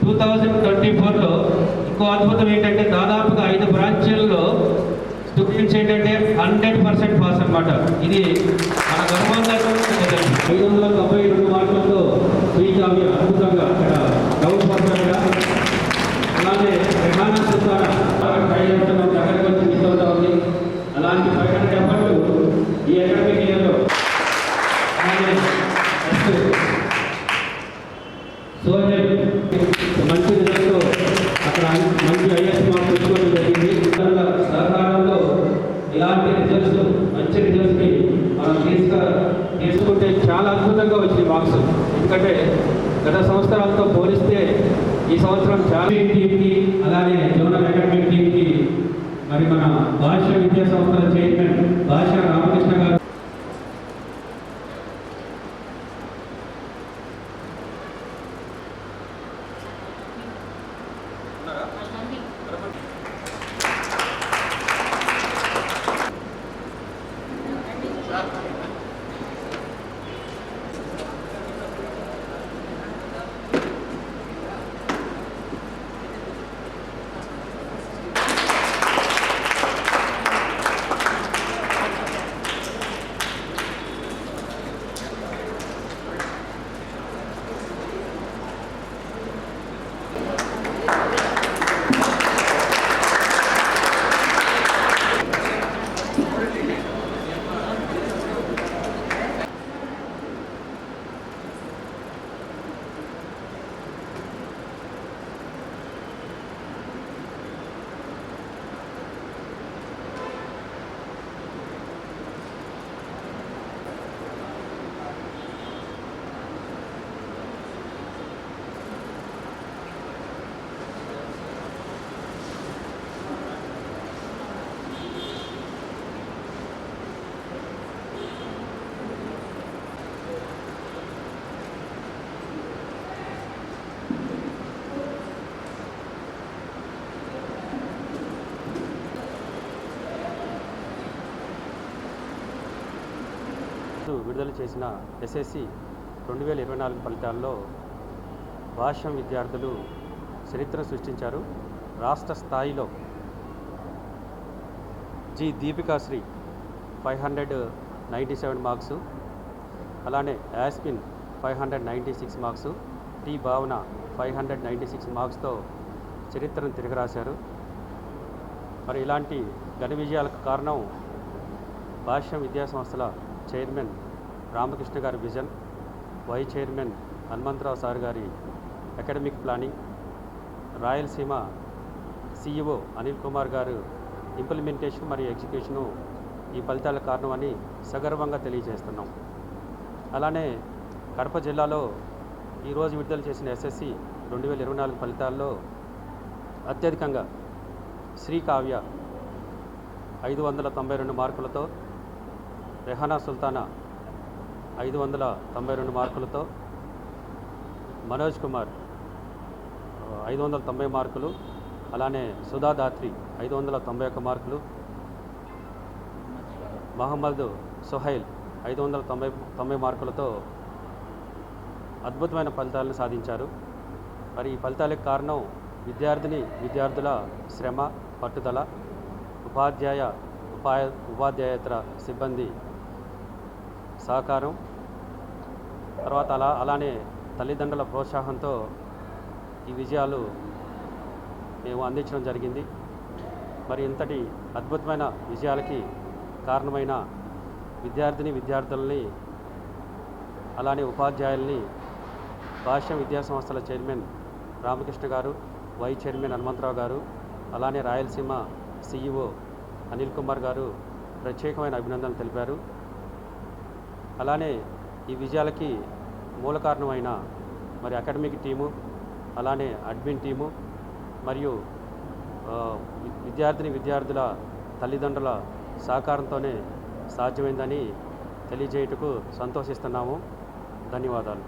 Two thousand twenty ఫోర్లో ఇంకో అద్భుతం ఏంటంటే దాదాపుగా ఐదు బ్రాంచీల్లో స్టూడెంట్స్ ఏంటంటే హండ్రెడ్ పర్సెంట్ పాస్ అనమాట ఇది మన గర్వంగా ఐదు వందల తొంభై రెండు మార్కులతో శ్రీకావ్య అద్భుతంగా ఇక్కడ డౌట్ పర్సన్గా అలానే రెహానా సుల్తానా ట్రై దగ్గరకు వచ్చి ఉంది. అలాంటి ఫైవ్ హండ్రెడ్ ఈ అకాడమిక్ ఇయర్లో అలానే మంచి రిజల్ట్తో అక్కడ మంచి ఐఎస్ తెచ్చుకోవడం జరిగింది. సహకారంతో ఇలాంటి రిజల్ట్స్ మంచి రిజల్ట్స్ని మనం తీసుకుంటే చాలా అద్భుతంగా వచ్చింది మార్క్స్ ఎందుకంటే గత సంవత్సరాలతో పోలిస్తే ఈ సంవత్సరం చాలా టీంకి అలానే జోనల్ అకాడమిక్ టీమ్కి మరి మన భాష విద్యా సంస్థల చైర్మన్ భాష రామకృష్ణ గారు విడుదల చేసిన ఎస్ఎస్సి రెండు వేల ఇరవై నాలుగు ఫలితాల్లో భాష్యం విద్యార్థులు చరిత్ర సృష్టించారు. రాష్ట్ర స్థాయిలో G Deepikasri five hundred ninety seven marks అలానే యాస్పిన్ five hundred ninety six marks T Bhavana five hundred ninety six మార్క్స్తో చరిత్రను తిరగరాశారు మరి ఇలాంటి ఘన విజయాలకు కారణం భాష్యం విద్యా సంస్థల చైర్మన్ రామకృష్ణ గారి vision vice chairman Hanumantharao sir గారి academic planning Rayalaseema CEO Anil Kumar గారు ఇంప్లిమెంటేషన్ మరియు ఎగ్జిక్యూషను ఈ ఫలితాల కారణమని సగర్వంగా తెలియజేస్తున్నాం. అలానే కడప జిల్లాలో ఈరోజు విడుదల చేసిన ఎస్ఎస్సి రెండు వేల ఇరవై నాలుగు ఫలితాల్లో అత్యధికంగా శ్రీకావ్య ఐదు వందల తొంభై రెండు మార్కులతో రెహానా సుల్తానా ఐదు వందల తొంభై రెండు మార్కులతో మనోజ్ కుమార్ ఐదు వందల తొంభై మార్కులు అలానే సుధా దాత్రి ఐదు వందల తొంభై ఒక్క మార్కులు మహమ్మద్ సుహైల్ ఐదు వందల తొంభై తొంభై మార్కులతో అద్భుతమైన ఫలితాలను సాధించారు. మరి ఈ ఫలితాలకు కారణం విద్యార్థిని విద్యార్థుల శ్రమ పట్టుదల ఉపాధ్యాయ ఉపాయ ఉపాధ్యాయేతర సిబ్బంది సహకారం. తర్వాత అలా అలానే తల్లిదండ్రుల ప్రోత్సాహంతో ఈ విజయాలు మేము అందించడం జరిగింది. మరి ఇంతటి అద్భుతమైన విజయాలకి కారణమైన విద్యార్థిని విద్యార్థులని అలానే ఉపాధ్యాయుల్ని భాష్య విద్యా సంస్థల చైర్మన్ రామకృష్ణ గారు వై చైర్మన్ హనుమంతరావు గారు అలానే రాయలసీమ సిఇఓ అనిల్ కుమార్ గారు ప్రత్యేకమైన అభినందనలు తెలిపారు. అలానే ఈ విజయాలకి మూల కారణమైన మరి అకాడమిక్ టీము అలానే అడ్మిన్ టీము మరియు విద్యార్థిని విద్యార్థుల తల్లిదండ్రుల సహకారంతోనే సాధ్యమైందని తెలియజేయుటకు సంతోషిస్తున్నాము. ధన్యవాదాలు.